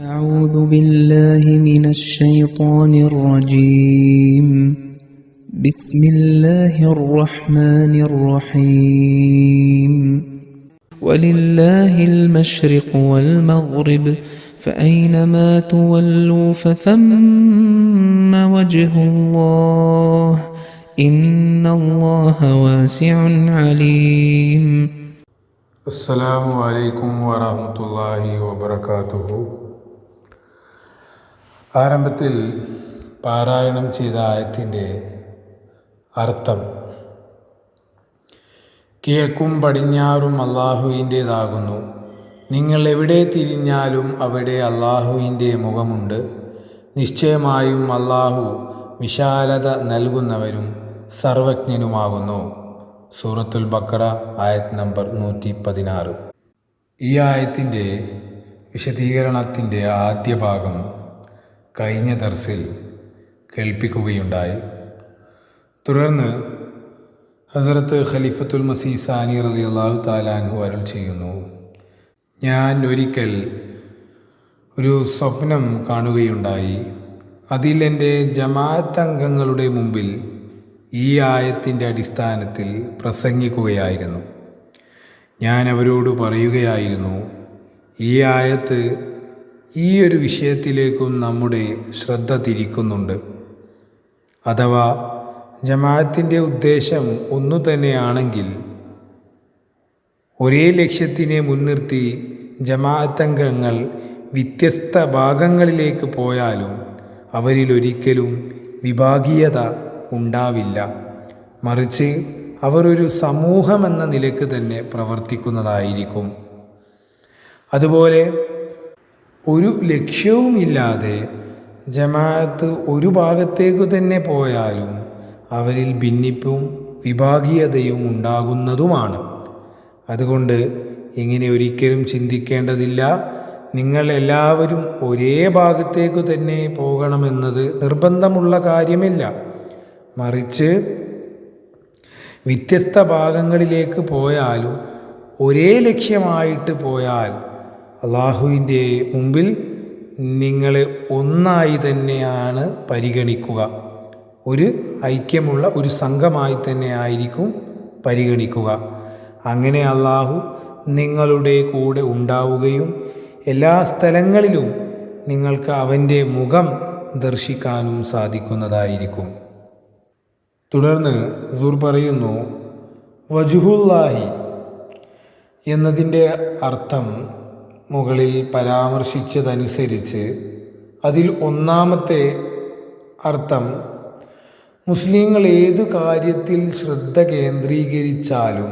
أعوذ بالله من الشيطان الرجيم. بسم الله الرحمن الرحيم. ولله المشرق والمغرب فأينما تولوا فثم وجه الله. إن الله واسع عليم. السلام عليكم ورحمة الله وبركاته. ആരംഭത്തിൽ പാരായണം ചെയ്ത ആയത്തിന്റെ അർത്ഥം കിഴക്കും പടിഞ്ഞാറും അള്ളാഹുവിന്റേതാകുന്നു നിങ്ങൾ എവിടെ തിരിഞ്ഞാലും അവിടെ അള്ളാഹുവിന്റെ മുഖമുണ്ട്. നിശ്ചയമായും അള്ളാഹു വിശാലത നൽകുന്നവരും സർവജ്ഞനുമാകുന്നു. സൂറത്തുൽ ബക്കറ ആയത് നമ്പർ നൂറ്റി പതിനാറ് ഈ ആയത്തിന്റെ വിശദീകരണത്തിന്റെ ആദ്യ ഭാഗം കഴിഞ്ഞ ദർസിൽ കേൾപ്പിക്കുകയുണ്ടായി. തുടർന്ന് ഹസരത്ത് ഖലീഫത്തുൽ മസീ സാനി റലി അള്ളാഹു താലാൻഹു അരുൾ ചെയ്യുന്നു. ഞാൻ ഒരിക്കൽ ഒരു സ്വപ്നം കാണുകയുണ്ടായി. അതിൽ എന്റെ ജമാഅത്ത് അംഗങ്ങളുടെ മുമ്പിൽ ഈ ആയത്തിന്റെ അടിസ്ഥാനത്തിൽ പ്രസംഗിക്കുകയായിരുന്നു. ഞാൻ അവരോട് പറയുകയായിരുന്നു ഈ ആയത്ത് ഈ ഒരു വിഷയത്തിലേക്കും നമ്മുടെ ശ്രദ്ധ തിരിക്കുന്നുണ്ട്. അഥവാ ജമാഅത്തിന്റെ ഉദ്ദേശം ഒന്നു തന്നെയാണെങ്കിൽ ഒരേ ലക്ഷ്യത്തിനെ മുൻനിർത്തി ജമാഅത്തംഗങ്ങൾ വ്യത്യസ്ത ഭാഗങ്ങളിലേക്ക് പോയാലും അവരിലൊരിക്കലും വിഭാഗീയത ഉണ്ടാവില്ല. മറിച്ച് അവർ ഒരു സമൂഹമെന്ന നിലയ്ക്ക് തന്നെ പ്രവർത്തിക്കുന്നതായിരിക്കും. അതുപോലെ ഒരു ലക്ഷ്യവുമില്ലാതെ ജമാഅത്ത് ഒരു ഭാഗത്തേക്കു തന്നെ പോയാലും അവരിൽ ഭിന്നിപ്പും വിഭാഗീയതയും ഉണ്ടാകുന്നതുമാണ്. അതുകൊണ്ട് ഇങ്ങനെ ഒരിക്കലും ചിന്തിക്കേണ്ടതില്ല. നിങ്ങൾ എല്ലാവരും ഒരേ ഭാഗത്തേക്കു തന്നെ പോകണമെന്നത് നിർബന്ധമുള്ള കാര്യമില്ല. മറിച്ച് വ്യത്യസ്ത ഭാഗങ്ങളിലേക്ക് പോയാലും ഒരേ ലക്ഷ്യമായിട്ട് പോയാൽ അള്ളാഹുവിന്റെ മുമ്പിൽ നിങ്ങൾ ഒന്നായി തന്നെയാണ് പരിഗണിക്കുക. ഒരു ഐക്യമുള്ള ഒരു സംഘമായി തന്നെ ആയിരിക്കും പരിഗണിക്കുക. അങ്ങനെ അള്ളാഹു നിങ്ങളുടെ കൂടെ ഉണ്ടാവുകയും എല്ലാ സ്ഥലങ്ങളിലും നിങ്ങൾക്ക് അവന്റെ മുഖം ദർശിക്കാനും സാധിക്കുന്നതായിരിക്കും. തുടർന്ന് സൂർ പറയുന്നു വജുഹുല്ലാഹി എന്നതിന്റെ അർത്ഥം മുകളിൽ പരാമർശിച്ചതനുസരിച്ച് അതിൽ ഒന്നാമത്തെ അർത്ഥം മുസ്ലിങ്ങൾ ഏതു കാര്യത്തിൽ ശ്രദ്ധ കേന്ദ്രീകരിച്ചാലും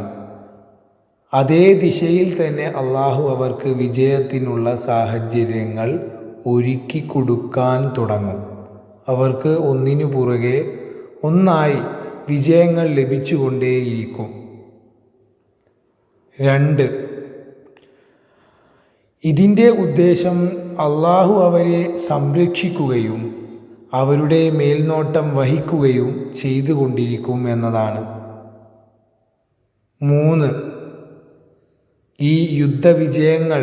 അതേ ദിശയിൽ തന്നെ അള്ളാഹു അവർക്ക് വിജയത്തിനുള്ള സാഹചര്യങ്ങൾ ഒരുക്കി കൊടുക്കാൻ തുടങ്ങും. അവർക്ക് ഒന്നിനു പുറകെ ഒന്നായി വിജയങ്ങൾ ലഭിച്ചുകൊണ്ടേയിരിക്കും. രണ്ട് ഇതിന്റെ ഉദ്ദേശം അള്ളാഹു അവരെ സംരക്ഷിക്കുകയും അവരുടെ മേൽനോട്ടം വഹിക്കുകയും ചെയ്തുകൊണ്ടിരിക്കും എന്നതാണ്. മൂന്ന് ഈ യുദ്ധവിജയങ്ങൾ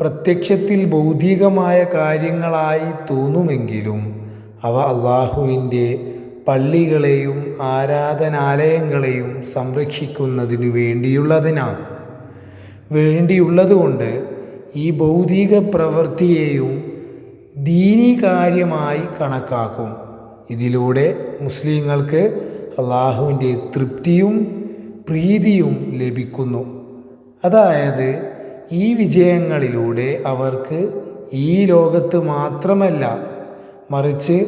പ്രത്യക്ഷത്തിൽ ഭൗതികമായ കാര്യങ്ങളായി തോന്നുമെങ്കിലും അവ അള്ളാഹുവിന്റെ പള്ളികളെയും ആരാധനാലയങ്ങളെയും സംരക്ഷിക്കുന്നതിനു വേണ്ടിയുള്ളതിനാണ്. വേണ്ടിയുള്ളതുകൊണ്ട് ഈ ഭൗതിക പ്രവൃത്തിയെയും ദീനി കാര്യമായി കണക്കാക്കും. ഇതിലൂടെ മുസ്ലിങ്ങൾക്ക് അള്ളാഹുവിന്റെ തൃപ്തിയും പ്രീതിയും ലഭിക്കുന്നു. അതായത് ഈ വിജയങ്ങളിലൂടെ അവർക്ക് ഈ ലോകത്ത് മാത്രമല്ല മറിച്ച്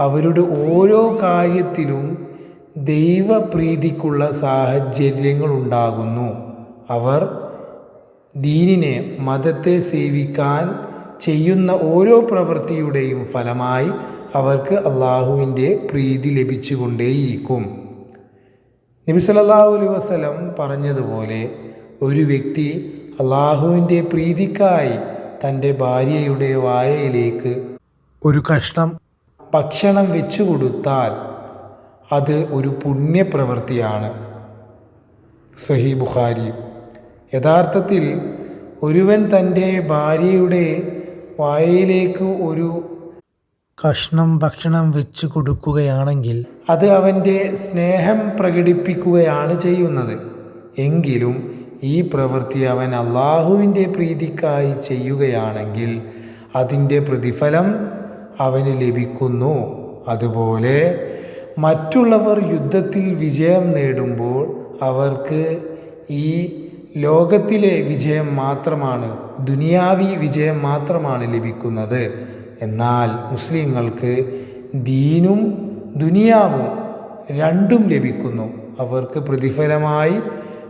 അവരുടെ ഓരോ കാര്യത്തിലും ദൈവപ്രീതിക്കുള്ള സാഹചര്യങ്ങളുണ്ടാകുന്നു. അവർ ദീനിനെ മതത്തെ സേവിക്കാൻ ചെയ്യുന്ന ഓരോ പ്രവൃത്തിയുടെയും ഫലമായി അവർക്ക് അള്ളാഹുവിന്റെ പ്രീതി ലഭിച്ചുകൊണ്ടേയിരിക്കും. നബി സല്ലല്ലാഹു അലൈഹി വസല്ലം പറഞ്ഞതുപോലെ ഒരു വ്യക്തി അള്ളാഹുവിന്റെ പ്രീതിക്കായി തന്റെ ഭാര്യയുടെ വായയിലേക്ക് ഒരു കഷ്ണം ഭക്ഷണം വെച്ചു കൊടുത്താൽ അത് ഒരു പുണ്യപ്രവൃത്തിയാണ്. സഹി ബുഖാരി യഥാർത്ഥത്തിൽ ഒരുവൻ തന്റെ ഭാര്യയുടെ വായയിലേക്ക് ഒരു കഷ്ണം ഭക്ഷണം വെച്ച് കൊടുക്കുകയാണെങ്കിൽ അത് അവന്റെ സ്നേഹം പ്രകടിപ്പിക്കുകയാണ് ചെയ്യുന്നത്. എങ്കിലും ഈ പ്രവൃത്തി അവൻ അള്ളാഹുവിന്റെ പ്രീതിക്കായി ചെയ്യുകയാണെങ്കിൽ അതിന്റെ പ്രതിഫലം അവന് ലഭിക്കുന്നു. അതുപോലെ മറ്റുള്ളവർ യുദ്ധത്തിൽ വിജയം നേടുമ്പോൾ അവർക്ക് ഈ ലോകത്തിലെ വിജയം മാത്രമാണ് ദുനിയാവി വിജയം മാത്രമാണ് ലഭിക്കുന്നത്. എന്നാൽ മുസ്ലിങ്ങൾക്ക് ദീനും ദുനിയാവും രണ്ടും ലഭിക്കുന്നു. അവർക്ക് പ്രതിഫലമായി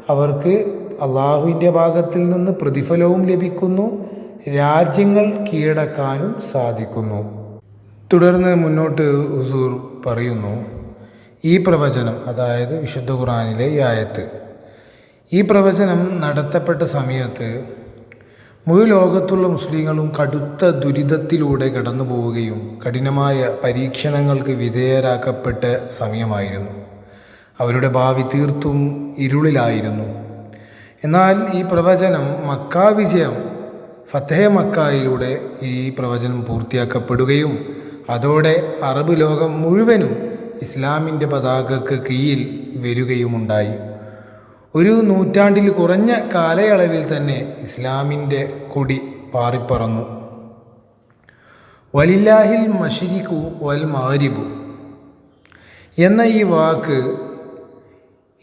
അവർക്ക് അള്ളാഹുവിന്റെ ഭാഗത്തിൽ നിന്ന് പ്രതിഫലവും ലഭിക്കുന്നു രാജ്യങ്ങൾ കീഴടക്കാനും സാധിക്കുന്നു. തുടർന്ന് മുന്നോട്ട് ഹുസൂർ പറയുന്നു ഈ പ്രവചനം അതായത് വിശുദ്ധ ഖുറാനിലെ ഈ ആയത്ത് ഈ പ്രവചനം നടത്തപ്പെട്ട സമയത്ത് മുഴു ലോകത്തുള്ള മുസ്ലിങ്ങളും കടുത്ത ദുരിതത്തിലൂടെ കടന്നു പോവുകയും കഠിനമായ പരീക്ഷണങ്ങൾക്ക് വിധേയരാക്കപ്പെട്ട സമയമായിരുന്നു. അവരുടെ ഭാവി തീർത്തും ഇരുളിലായിരുന്നു. എന്നാൽ ഈ പ്രവചനം മക്ക വിജയം ഫത്തേഹ മക്കായിലൂടെ ഈ പ്രവചനം പൂർത്തിയാക്കപ്പെടുകയും അതോടെ അറബ് ലോകം മുഴുവനും ഇസ്ലാമിന്റെ പതാകക്ക് കീഴിൽ വരികയുമുണ്ടായി. ഒരു നൂറ്റാണ്ടിൽ കുറഞ്ഞ കാലയളവിൽ തന്നെ ഇസ്ലാമിന്റെ കൊടി പാറിപ്പറന്നു. വലില്ലാഹിൽ മഷിരിക്കു വൽ മാരിബു എന്ന ഈ വാക്ക്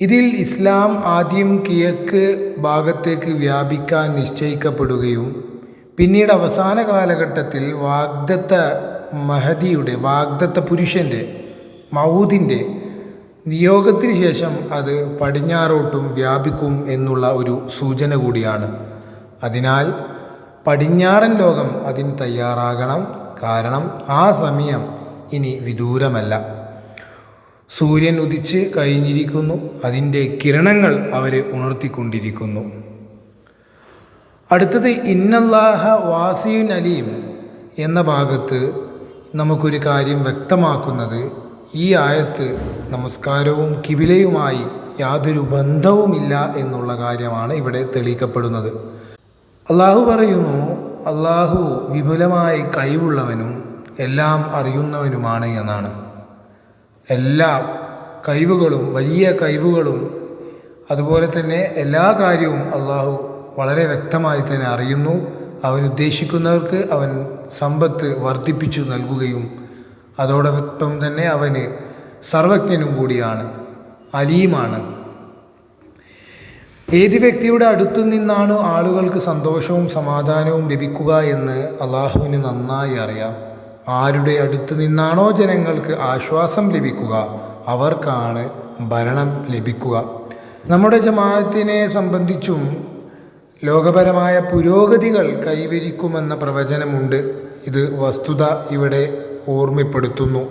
ഇതിൽ ഇസ്ലാം ആദ്യം കിഴക്ക് ഭാഗത്തേക്ക് വ്യാപിക്കാൻ നിശ്ചയിക്കപ്പെടുകയും പിന്നീട് അവസാന കാലഘട്ടത്തിൽ വാഗ്ദത്ത മഹദിയുടെ വാഗ്ദത്ത പുരുഷന്റെ മൗദിന്റെ നിയോഗത്തിന് ശേഷം അത് പടിഞ്ഞാറോട്ടും വ്യാപിക്കും എന്നുള്ള ഒരു സൂചന കൂടിയാണ്. അതിനാൽ പടിഞ്ഞാറൻ ലോകം അതിന് തയ്യാറാകണം. കാരണം ആ സമയം ഇനി വിദൂരമല്ല. സൂര്യൻ ഉദിച്ച് കഴിഞ്ഞിരിക്കുന്നു. അതിന്റെ കിരണങ്ങൾ അവരെ ഉണർത്തിക്കൊണ്ടിരിക്കുന്നു. അടുത്തത് ഇന്നല്ലാഹ വാസിയുൻ അലീം എന്ന ഭാഗത്ത് നമുക്കൊരു കാര്യം വ്യക്തമാക്കുന്നത് ഈ ആയത്ത് നമസ്കാരവും കിബിലയുമായി യാതൊരു ബന്ധവുമില്ല എന്നുള്ള കാര്യമാണ് ഇവിടെ തെളിയിക്കപ്പെടുന്നത്. അള്ളാഹു പറയുന്നു അള്ളാഹു വിപുലമായി കഴിവുള്ളവനും എല്ലാം അറിയുന്നവനുമാണ് എന്നാണ്. എല്ലാ കഴിവുകളും വലിയ കഴിവുകളും അതുപോലെ തന്നെ എല്ലാ കാര്യവും അള്ളാഹു വളരെ വ്യക്തമായി തന്നെ അറിയുന്നു. അവൻ ഉദ്ദേശിക്കുന്നവർക്ക് അവൻ സമ്പത്ത് വർദ്ധിപ്പിച്ചു നൽകുകയും അതോടൊപ്പം തന്നെ അവന് സർവജ്ഞനും കൂടിയാണ് അലീമാണ്. ഏത് വ്യക്തിയുടെ അടുത്തു നിന്നാണ് ആളുകൾക്ക് സന്തോഷവും സമാധാനവും ലഭിക്കുക എന്ന് അള്ളാഹുവിന് നന്നായി അറിയാം. ആരുടെ അടുത്ത് നിന്നാണോ ജനങ്ങൾക്ക് ആശ്വാസം ലഭിക്കുക അവർക്കാണ് ഭരണം ലഭിക്കുക. നമ്മുടെ ജമാഅത്തിനെ സംബന്ധിച്ചും ലോകപരമായ പുരോഗതികൾ കൈവരിക്കുമെന്ന പ്രവചനമുണ്ട്. ഇത് വസ്തുത ഇവിടെ ഓർമ്മപ്പെടുത്തുന്നു.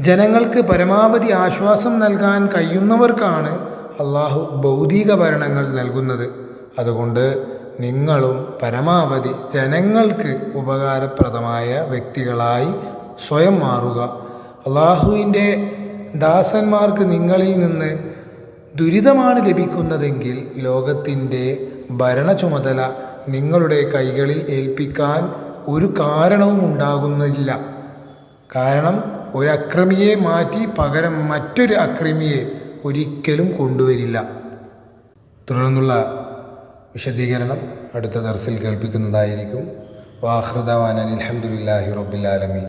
ജനങ്ങൾക്ക് പരമാവധി ആശ്വാസം നൽകാൻ കഴിയുന്നവർക്കാണ് അള്ളാഹു ഭൗതിക ഭരണങ്ങൾ നൽകുന്നത്. അതുകൊണ്ട് നിങ്ങളും പരമാവധി ജനങ്ങൾക്ക് ഉപകാരപ്രദമായ വ്യക്തികളായി സ്വയം മാറുക. അള്ളാഹുവിന്റെ ദാസന്മാർക്ക് നിങ്ങളിൽ നിന്ന് ദുരിതമാണ് ലഭിക്കുന്നതെങ്കിൽ ലോകത്തിന്റെ ഭരണ ചുമതല നിങ്ങളുടെ കൈകളിൽ ഏൽപ്പിക്കാൻ ഒരു കാരണവും ഉണ്ടാകുന്നില്ല കാരണം ഒരു അക്രമിയെ മാറ്റി പകരം മറ്റൊരു അക്രമിയെ ഒരിക്കലും കൊണ്ടുവരില്ല. തുടർന്നുള്ള വിശദീകരണം അടുത്ത ദർസിൽ കേൾപ്പിക്കുന്നതായിരിക്കും. വാഹൃദവാനൻ അലഹമുല്ലാഹി റബ്ബിലാലമീൻ